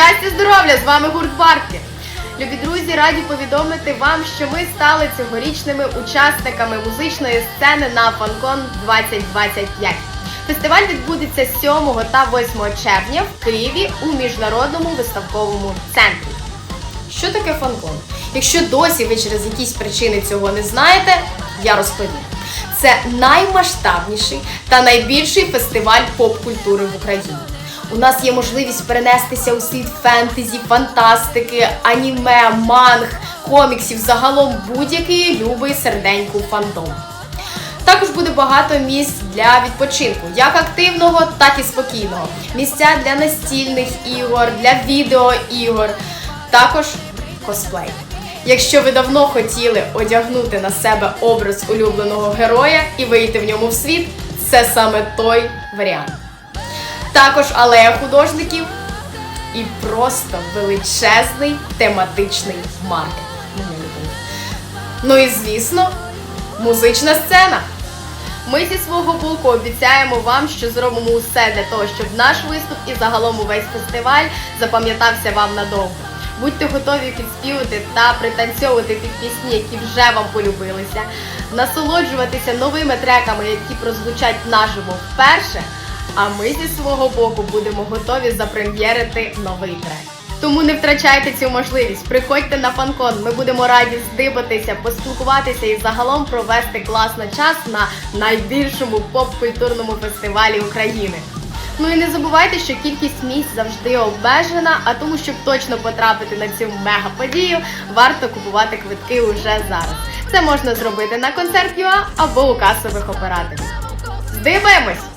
Щастя, здоров'я! З вами гурт Барки. Любі друзі, раді повідомити вам, що ми стали цьогорічними учасниками музичної сцени на Фанкон 2025. Фестиваль відбудеться 7 та 8 червня в Києві у міжнародному виставковому центрі. Що таке фанкон? Якщо досі ви через якісь причини цього не знаєте, я розповім. Це наймасштабніший та найбільший фестиваль поп-культури в Україні. У нас є можливість перенестися у світ фентезі, фантастики, аніме, манг, коміксів, загалом будь-який любий серденьку фандом. Також буде багато місць для відпочинку, як активного, так і спокійного. Місця для настільних ігор, для відеоігор, також косплей. Якщо ви давно хотіли одягнути на себе образ улюбленого героя і вийти в ньому в світ, це саме той варіант. Також алея художників і просто величезний тематичний маркет. Ну і звісно, музична сцена. Ми зі свого боку обіцяємо вам, що зробимо усе для того, щоб наш виступ і загалом увесь фестиваль запам'ятався вам надовго. Будьте готові підспівати та пританцьовувати під пісні, які вже вам полюбилися, насолоджуватися новими треками, які прозвучать наживо вперше. А ми зі свого боку будемо готові запрем'єрити новий трек. Тому не втрачайте цю можливість. Приходьте на фанкон. Ми будемо раді здибатися, поспілкуватися і загалом провести класний час на найбільшому поп-культурному фестивалі України. Ну і не забувайте, що кількість місць завжди обмежена, а тому, щоб точно потрапити на цю мега-подію, варто купувати квитки уже зараз. Це можна зробити на концерт.ua або у касових операторів. Здибаємось!